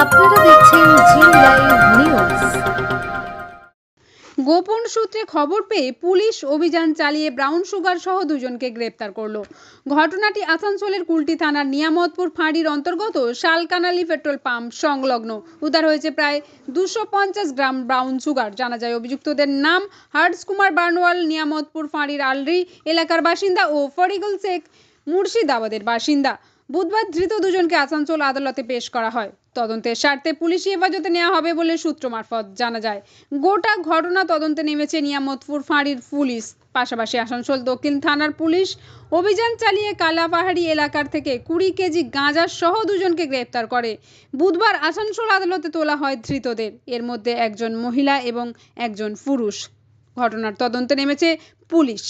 আপনারা দেখছেন জি live news গোপন সূত্রে খবর পেয়ে পুলিশ অভিযান চালিয়ে ব্রাউন সুগার সহ দুজনকে গ্রেপ্তার করল। ঘটনাটি আসানসোলের কুলটি থানার নিয়ামতপুর ফাঁড়ির অন্তর্গত শালকানালি পেট্রোল পাম্প সংলগ্ন। উদ্ধার হয়েছে প্রায় দুশো গ্রাম ব্রাউন সুগার। জানা যায়, অভিযুক্তদের নাম হার্স কুমার বার্নওয়াল, নিয়ামতপুর ফাঁড়ির আলরি এলাকার বাসিন্দা ও ফরিগুল শেখ মুর্শিদাবাদের বাসিন্দা। বুধবার ধৃত দুজনকে আসানসোল আদালতে পেশ করা হয়। তদন্তের স্বার্থে পুলিশি হেফাজতে নেওয়া হবে বলে সূত্র মারফত জানা যায়। গোটা ঘটনা তদন্তে নেমেছে নিয়ামতপুর ফাঁড়ির পুলিশ। পাশাপাশি আসানসোল দক্ষিণ থানার পুলিশ অভিযান চালিয়ে কালাপাহাড়ি এলাকার থেকে কুড়ি কেজি গাঁজা সহ দুজনকে গ্রেপ্তার করে। বুধবার আসানসোল আদালতে তোলা হয় ধৃতদের। এর মধ্যে একজন মহিলা এবং একজন পুরুষ। ঘটনার তদন্তে নেমেছে পুলিশ।